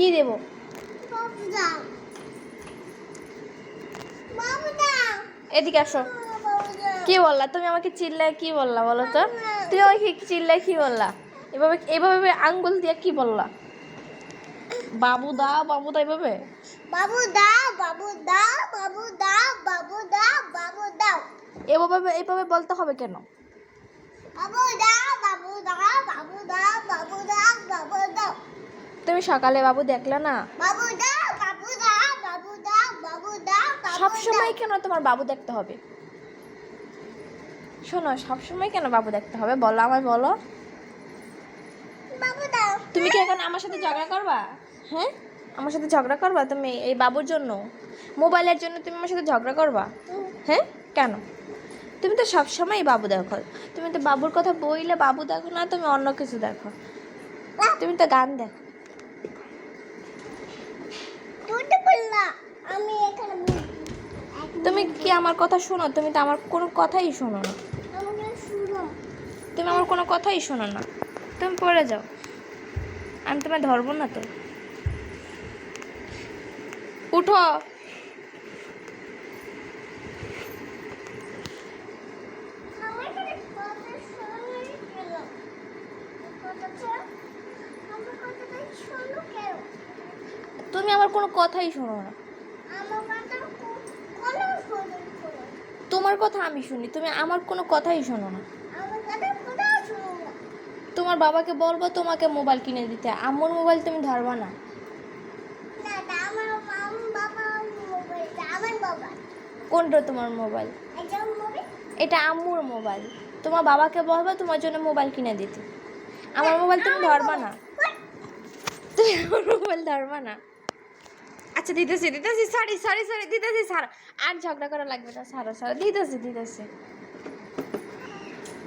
কি দেব? এদিকে আসো। কি বললা? তুমি আমাকে চিল্লায় কি বললা বলো তো? তুমি আমাকে চিল্লায় কি বললা? এভাবে এভাবে আঙ্গুল দিয়ে কি বললা? বাবু দা বাবু দা এভাবে? বাবু দা বাবু দা বাবু দা বাবু দা বাবু দাও এভাবে এভাবে বলতে হবে কেন? বাবু দা বাবু দা বাবু দা বাবু দাও তুমি সকালে বাবু দেখলে না? সব সময় কেন তোমার বাবু দেখতে হবে? শোনো সব সময় কেন বাবু দেখতে হবে? বলো আমায় বলো। তুমি কি এখন আমার সাথে ঝগড়া করবা? হ্যাঁ? আমার সাথে ঝগড়া করবা তুমি এই বাবুর জন্য? মোবাইলের জন্য তুমি আমার সাথে ঝগড়া করবা? হ্যাঁ? কেন? তুমি তো সব সময় বাবু দেখো। তুমি তো বাবুর কথা বইলে বাবু দেখো না তুমি অন্য কিছু দেখো। তুমি তো গান দেখো তুই তো বললা আমি এখানে বসি। তুমি কি আমার কথা শোনো? তুমি তো আমার কোনো কথাই শোনো না। তুমি আমার কোনো কথাই শোনো না। তুমি পড়ে যাও। আমি তোমায় ধরবো না তো। উঠো। তুমি আমার কোনো কথাই শোনো না আমার কথা কো- কোনো শোনো শোনো তোমার কথা আমি শুনি তুমি আমার কোনো কথাই শোনো না। তোমার বাবাকে বলব তোমাকে মোবাইল কিনে দিতে আম্মুর মোবাইল তুমি ধরবা না। কোনটা তোমার মোবাইল? এটা আম্মুর মোবাইল। তোমার বাবাকে বলব তোমার জন্য মোবাইল কিনে দিতে। আমার মোবাইল তুমি ধরবা না। তুমি আমার মোবাইল ধরবা না। আচ্ছা দিতেছি দিতেছি সরি সরি সরি দিতেছি সার আর ঝগড়া করা লাগবে না সারো সারো দিতেছি দিতেছি।